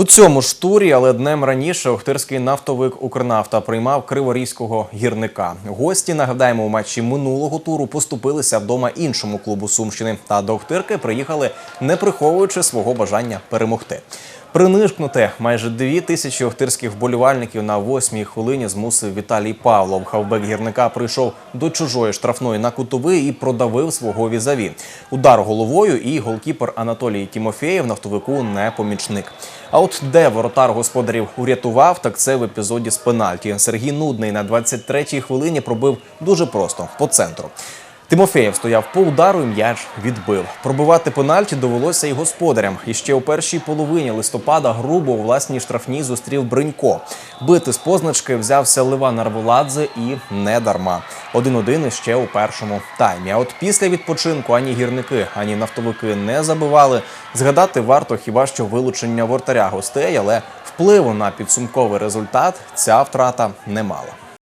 У цьому ж турі, але днем раніше, Охтирський нафтовик Укрнафта приймав криворізького гірника. Гості нагадаємо у матчі минулого туру поступилися вдома іншому клубу Сумщини. Та до Охтирки приїхали, не приховуючи свого бажання перемогти. Принишкнути майже дві тисячі охтирських вболівальників на восьмій хвилині змусив Віталій Павлов. Хавбек гірника прийшов до чужої штрафної на кутовий і продавив свого візаві. Удар головою і голкіпер Анатолій Тімофєєв нафтовику не помічник. А от де воротар господарів урятував, так це в епізоді з пенальті. Сергій Нудний на 23-й хвилині пробив дуже просто по центру. Тимофєєв стояв по удару і м'яч відбив. Пробивати пенальті довелося і господарям. І ще у першій половині листопада грубо у власній штрафній зустрів Бринько. Бити з позначки взявся Ливан Арволадзе і не дарма. Один-один іще у першому таймі. А от після відпочинку ані гірники, ані нафтовики не забивали. Згадати варто хіба що вилучення вратаря гостей, але впливу на підсумковий результат ця втрата не мала.